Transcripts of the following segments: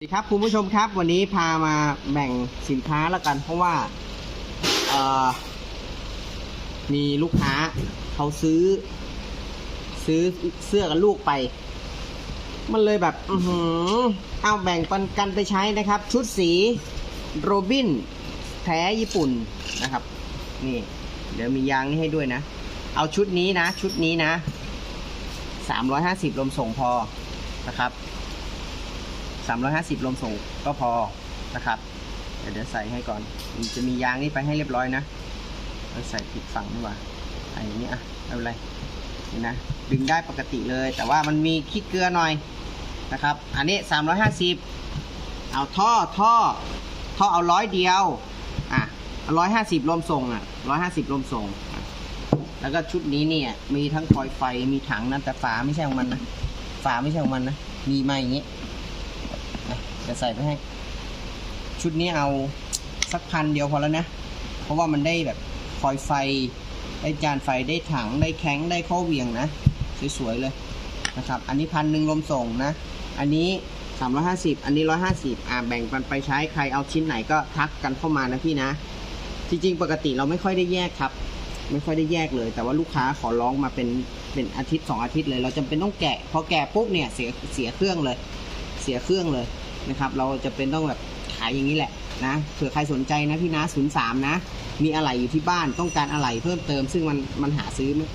สวัสดีครับคุณผู้ชมครับวันนี้พามาแบ่งสินค้าแล้วกัน เพราะว่ามีลูกค้าเขาซื้อ ซื้อเสื้อกับลูกไป มันเลยแบบอือหือเอาแบ่งปันกันไปใช้นะครับ ชุดสีโรบินแท้ญี่ปุ่นนะครับ นี่ เดี๋ยวมียางนี่ให้ด้วยนะ เอาชุดนี้นะ ชุดนี้นะสามร้อยห้าสิบลมส่งพอนะครับ 350 ลมส่งก็พอนะครับเดี๋ยวใส่ให้ก่อนมันจะมียางนี่ไปให้เรียบร้อยนะเราใส่ผิดฝั่งดีกว่าไอ้นี่อะไม่เป็นไรนี่นะดึงได้ปกติเลย แต่ว่ามันมีขี้เกลือหน่อยนะครับ อันนี้ 350 เอาท่อท่อท่อเอาร้อยเดียวอะร้อยห้าสิบลมส่งอะร้อยห้าสิบลมส่ง แล้วก็ชุดนี้เนี่ยมีทั้งคอยไฟมีถังนะแต่ฝาไม่ใช่ของมันนะฝาไม่ใช่ของมันนะมีมาอย่างนี้ จะใส่ไปให้ ชุดนี้เอาสักพันเดียวพอแล้วนะ เพราะว่ามันได้แบบคอยไฟ ได้จานไฟได้ถังได้แข้งได้ข้อเวียงนะ สวยๆเลยนะครับ อันนี้พันหนึ่งลมส่งนะ อันนี้สามร้อยห้าสิบอันนี้ร้อยห้าสิบอ่าแบ่งกันไปใช้ใครเอาชิ้นไหนก็ทักกันเข้ามานะพี่นะ จริงๆ ปกติเราไม่ค่อยได้แยกครับ ไม่ค่อยได้แยกเลย แต่ว่าลูกค้าขอร้องมาเป็นเป็นอาทิตย์สองอาทิตย์เลย เราจำเป็นต้องแกะ พอแกะปุ๊บเนี่ยเสียเสียเครื่องเลย เสียเครื่องเลย นะครับ เราจะเป็นต้องแบบขายอย่างนี้แหละนะเผื่อใครสนใจนะพี่นะศูนย์สามนะ มีอะไรอยู่ที่บ้านต้องการอะไรเพิ่มเติม ซึ่งมันมันหาซื้อไม่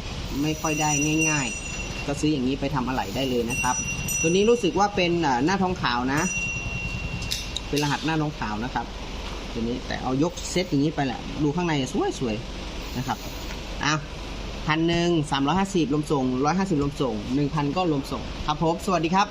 ไม่ค่อยได้ง่าย ๆ ก็ซื้ออย่างนี้ไปทำอะไรได้เลยนะครับ ตัวนี้รู้สึกว่าเป็นหน้าทองขาวนะ เป็นรหัสหน้าทองขาวนะครับ ตัวนี้แต่เอายกเซตอย่างนี้ไปแหละ ดูข้างในสวยๆนะครับอ้าพันหนึ่งสามร้อยห้าสิบลมส่งร้อยห้าสิบลมส่งหนึ่งพันก็ลมส่ง ครับผม สวัสดีครับ